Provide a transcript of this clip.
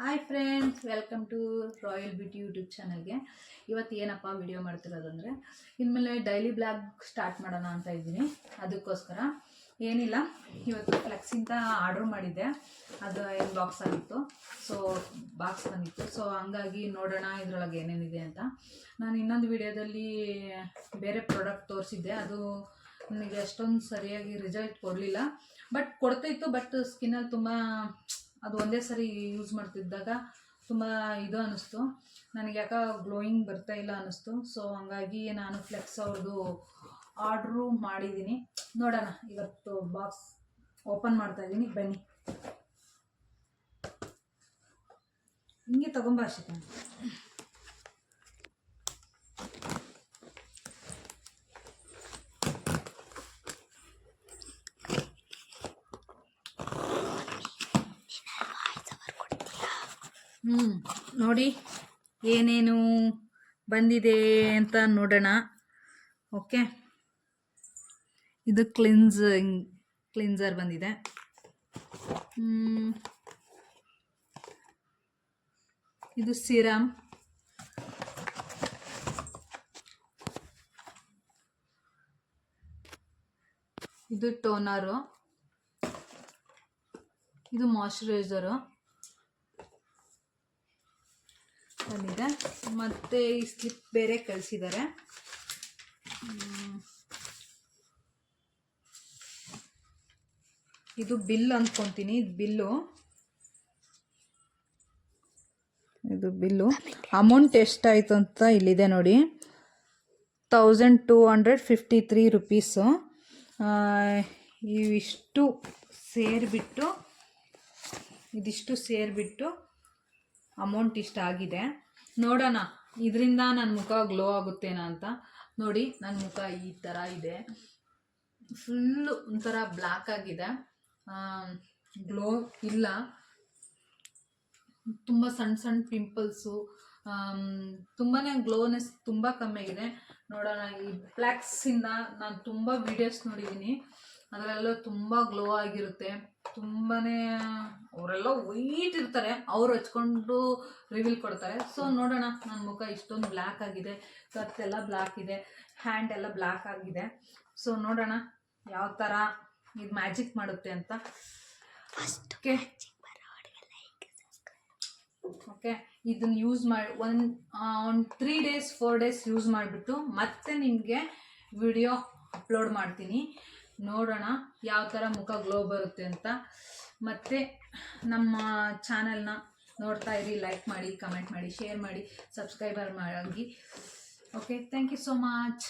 Hi friends welcome to royal beauty YouTube ಚಾನಲ್ಗೆ ಇವತ್ತು ಏನಪ್ಪ ವಿಡಿಯೋ ಮಾಡ್ತಿರೋದಂದರೆ, ಇನ್ಮೇಲೆ ಡೈಲಿ ಬ್ಲಾಗ್ ಸ್ಟಾರ್ಟ್ ಮಾಡೋಣ ಅಂತ ಇದ್ದೀನಿ. ಅದಕ್ಕೋಸ್ಕರ ಏನಿಲ್ಲ, ಇವತ್ತು ಫ್ಲೆಕ್ಸಿಂದ ಆರ್ಡ್ರ್ ಮಾಡಿದ್ದೆ. ಅದು ಏನು ಬಾಕ್ಸ್ ಆಗಿತ್ತು. ಸೊ ಬಾಕ್ಸ್ ಬಂದಿತ್ತು. ಸೊ ಹಂಗಾಗಿ ನೋಡೋಣ ಇದರೊಳಗೆ ಏನೇನಿದೆ ಅಂತ. ನಾನು ಇನ್ನೊಂದು ವಿಡಿಯೋದಲ್ಲಿ ಬೇರೆ ಪ್ರಾಡಕ್ಟ್ ತೋರಿಸಿದ್ದೆ. ಅದು ನನಗೆ ಅಷ್ಟೊಂದು ಸರಿಯಾಗಿ ರಿಸಲ್ಟ್ ಕೊಡಲಿಲ್ಲ. ಬಟ್ ಕೊಡ್ತಾಯಿತ್ತು ಬಟ್ ಸ್ಕಿನ್ನಲ್ಲಿ ತುಂಬ ಅದು ಒಂದೇ ಸರಿ ಯೂಸ್ ಮಾಡ್ತಿದ್ದಾಗ ತುಂಬ ಇದು ಅನ್ನಿಸ್ತು ನನಗೆ ಯಾಕೆ ಗ್ಲೋಯಿಂಗ್ ಬರ್ತಾ ಇಲ್ಲ ಅನ್ನಿಸ್ತು ಸೊ ಹಂಗಾಗಿ ನಾನು ಫ್ಲೆಕ್ಸ್ ಅವ್ರದ್ದು ಆರ್ಡ್ರು ಮಾಡಿದ್ದೀನಿ ನೋಡೋಣ, ಇವತ್ತು ಬಾಕ್ಸ್ ಓಪನ್ ಮಾಡ್ತಾ ಇದ್ದೀನಿ ಬನ್ನಿ. ಹಿಂಗೆ ತಗೊಂಬ ಹ್ಞೂ ನೋಡಿ ಏನೇನು ಬಂದಿದೆ ಅಂತ ನೋಡೋಣ. ಓಕೆ. ಇದು ಕ್ಲಿನ್ಸಿಂಗ್ ಕ್ಲಿನ್ಸರ್ ಬಂದಿದೆ. ಇದು ಸಿರಮ್. ಇದು ಟೋನರು. ಇದು ಮಾಯ್ಶ್ಚರೈಸರು ಬಂದಿದೆ ಮತ್ತು ಈ ಸ್ಲಿಪ್ ಬೇರೆ ಕಳಿಸಿದ್ದಾರೆ ಇದು ಬಿಲ್ ಅಂದ್ಕೊತೀನಿ ಇದು ಬಿಲ್ಲು. ಇದು ಬಿಲ್ಲು. ಅಮೌಂಟ್ ಎಷ್ಟಾಯಿತು ಅಂತ ಇಲ್ಲಿದೆ ನೋಡಿ. Thousand two hundred fifty three rupees ಇವಿಷ್ಟು ಸೇರಿಬಿಟ್ಟು, ಇದಿಷ್ಟು ಸೇರಿಬಿಟ್ಟು ಅಮೌಂಟ್ ಇಷ್ಟ ಆಗಿದೆ. ನೋಡೋಣ. ಇದರಿಂದ ನನ್ನ ಮುಖ ಗ್ಲೋ ಆಗುತ್ತೇನಾ ಅಂತ. ನೋಡಿ ನನ್ನ ಮುಖ ಈ ಥರ ಇದೆ. ಫುಲ್ಲು ಒಂಥರ ಬ್ಲ್ಯಾಕ್ ಆಗಿದೆ. ಗ್ಲೋ ಇಲ್ಲ. ತುಂಬ ಸಣ್ಣ ಸಣ್ಣ ಪಿಂಪಲ್ಸು ತುಂಬಾ ಗ್ಲೋನೆಸ್ ತುಂಬ ಕಮ್ಮಿ ಇದೆ. ನೋಡೋಣ, ಈ ಫ್ಲ್ಯಾಕ್ಸಿಂದ ನಾನು ತುಂಬ ವೀಡಿಯೋಸ್ ನೋಡಿದ್ದೀನಿ ಅದರಲ್ಲೂ ತುಂಬ ಗ್ಲೋ ಆಗಿರುತ್ತೆ. ತುಂಬಾ ಅವರೆಲ್ಲ ವೈಟ್ ಇರ್ತಾರೆ, ಅವ್ರು ಹಚ್ಕೊಂಡು ರಿವೀಲ್ ಕೊಡ್ತಾರೆ. ಸೊ ನೋಡೋಣ ನನ್ನ ಮುಖ ಇಷ್ಟೊಂದು ಬ್ಲ್ಯಾಕ್ ಆಗಿದೆ, ಕತ್ತೆಲ್ಲ ಬ್ಲ್ಯಾಕ್ ಇದೆ ಹ್ಯಾಂಡ್ ಎಲ್ಲ ಬ್ಲ್ಯಾಕ್ ಆಗಿದೆ. ಸೊ ನೋಡೋಣ ಯಾವ ಥರ ಇದು ಮ್ಯಾಜಿಕ್ ಮಾಡುತ್ತೆ ಅಂತ. ಓಕೆ ಓಕೆ ಇದನ್ನ ಯೂಸ್ ಮಾಡಿ ಒನ್ ಒಂದು three days four days use ಮಾಡಿಬಿಟ್ಟು ಮತ್ತೆ ನಿಮಗೆ ವಿಡಿಯೋ ಅಪ್ಲೋಡ್ ಮಾಡ್ತೀನಿ. ನೋಡೋಣ ಯಾವ ಥರ ಮುಖ ಗ್ಲೋ ಬರುತ್ತೆ ಅಂತ. ಮತ್ತು ನಮ್ಮ ಚಾನಲ್ನ ನೋಡ್ತಾ ಇರಿ ಲೈಕ್ ಮಾಡಿ ಕಮೆಂಟ್ ಮಾಡಿ ಶೇರ್ ಮಾಡಿ ಸಬ್ಸ್ಕ್ರೈಬರ್ ಮಾಡಿ. Okay thank you so much